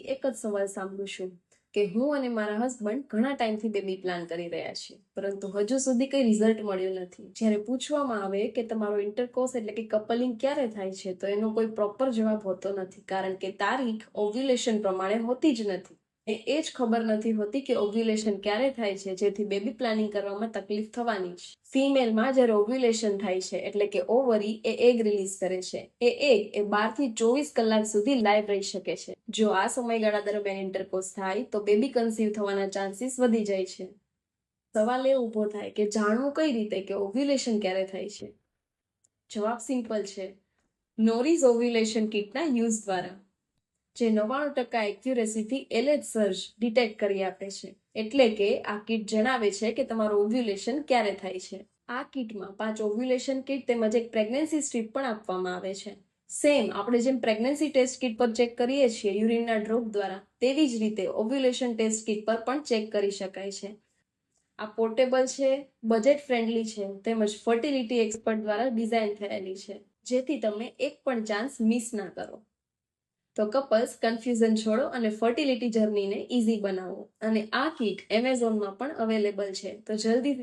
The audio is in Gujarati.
પાસેથી એક જ સવાલ સાંભળું છું કે હું અને મારા હસબન્ડ ઘણા ટાઈમથી બેબી પ્લાન કરી રહ્યા છીએ. પરંતુ હજુ સુધી કંઈ રિઝલ્ટ મળ્યું નથી. જ્યારે પૂછવામાં આવે કે તમારો ઇન્ટરકોર્સ એટલે કે કપલિંગ ક્યારે થાય છે, તો એનો કોઈ પ્રોપર જવાબ હોતો નથી. કારણ કે તારીખ ઓવ્યુલેશન પ્રમાણે હોતી જ નથી. એ એ જ ખબર નથી હોતી કે ઓવ્યુલેશન ક્યારે થાય છે, જેથી બેબી પ્લાનિંગ કરવામાં તકલીફ થવાની છે ફિમેલમાં જ્યારે ઓવ્યુલેશન થાય છે, એટલે કે ઓવરી એ એગ રિલીઝ કરે છે. એ એગ એ બારથી ચોવીસ કલાક સુધી લાઈવ રહી શકે છે. જો આ સમયગાળા દરમિયાન ઇન્ટરકોર્સ થાય, તો બેબી કન્સીવ થવાના ચાન્સીસ વધી જાય છે. સવાલ એ ઊભો થાય કે જાણવું કઈ રીતે કે ઓવ્યુલેશન ક્યારે થાય છે? જવાબ સિમ્પલ છે. નોરીઝ ઓવ્યુલેશન કિટના યુઝ દ્વારા. જે નવ્વાણું ટકા એક્યુરેસીથી એલએચ સર્જ ડિટેક્ટ કરી આપે છે. એટલે કે આ કિટ જણાવે છે કે તમારું ઓવ્યુલેશન ક્યારે થાય છે. આ કિટમાં પાંચ ઓવ્યુલેશન કિટ તેમજ એક પ્રેગ્નન્સી સ્ટ્રીપ પણ આપવામાં આવે છે. સેમ આપણે જેમ પ્રેગ્નન્સી ટેસ્ટ કિટ પર ચેક કરીએ છીએ યુરિનના ડ્રોપ દ્વારા, તેવી જ રીતે ઓવ્યુલેશન ટેસ્ટ કિટ પર પણ ચેક કરી શકાય છે. આ પોર્ટેબલ છે બજેટ ફ્રેન્ડલી છે, તેમજ ફર્ટિલિટી એક્સપર્ટ દ્વારા ડિઝાઇન થયેલી છે. જેથી તમે એક પણ ચાન્સ મિસ ના કરો. તો કપલ્સ કન્ફ્યુઝન છોડો અને ફર્ટિલિટી જર્નીને ઇઝી બનાવો. અને આ કીટ એમેઝોનમાં પણ અવેલેબલ છે. તો જલ્દી